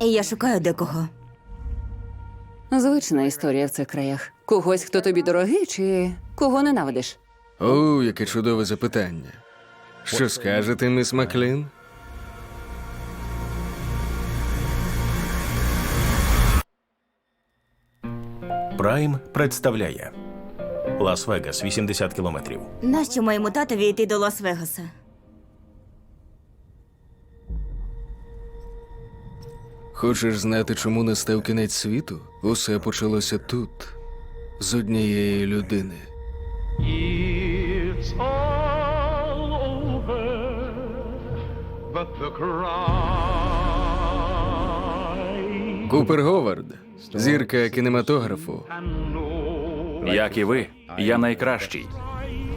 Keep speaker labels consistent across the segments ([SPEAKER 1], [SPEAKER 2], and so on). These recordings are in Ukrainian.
[SPEAKER 1] І я шукаю декого.
[SPEAKER 2] Звична історія в цих краях. Когось, хто тобі дорогий, чи кого ненавидиш?
[SPEAKER 3] О, яке чудове запитання. Що скажете, міс Маклін?
[SPEAKER 4] Прайм представляє Лас-Вегас 80 кілометрів.
[SPEAKER 1] Нащо моєму татові йти до Лас-Вегаса?
[SPEAKER 3] Хочеш знати, чому настав кінець світу? Усе почалося тут, з однієї людини.
[SPEAKER 5] It's all over, but the cry
[SPEAKER 3] Купер Говард, зірка кінематографу.
[SPEAKER 6] Як і ви, я найкращий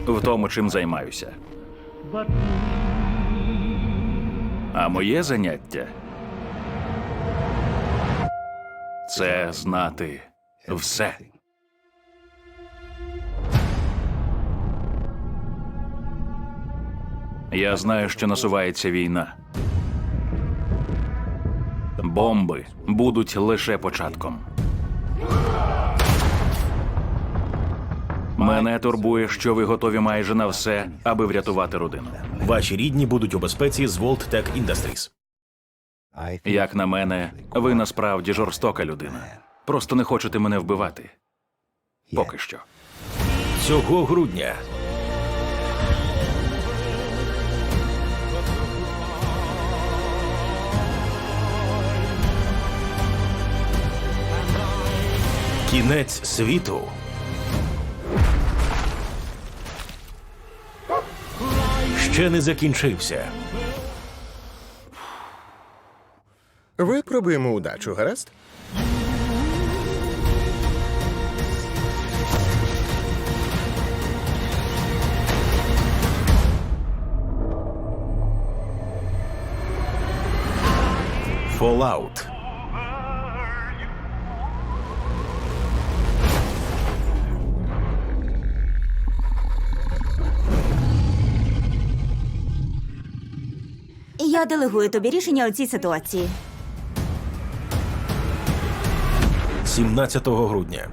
[SPEAKER 6] в тому, чим займаюся. А моє заняття це знати все. Я знаю, що насувається війна. Бомби будуть лише початком. Мене турбує, що ви готові майже на все, аби врятувати родину.
[SPEAKER 4] Ваші рідні будуть у безпеці з Volt Tech Industries.
[SPEAKER 6] Як на мене, ви насправді жорстока людина. Просто не хочете мене вбивати. Поки що.
[SPEAKER 4] Цього грудня Кінець світу. Ще не закінчився.
[SPEAKER 7] Випробуємо удачу, гаразд?
[SPEAKER 4] Fallout.
[SPEAKER 1] Я делегую тобі рішення у цій ситуації.
[SPEAKER 4] 17 грудня.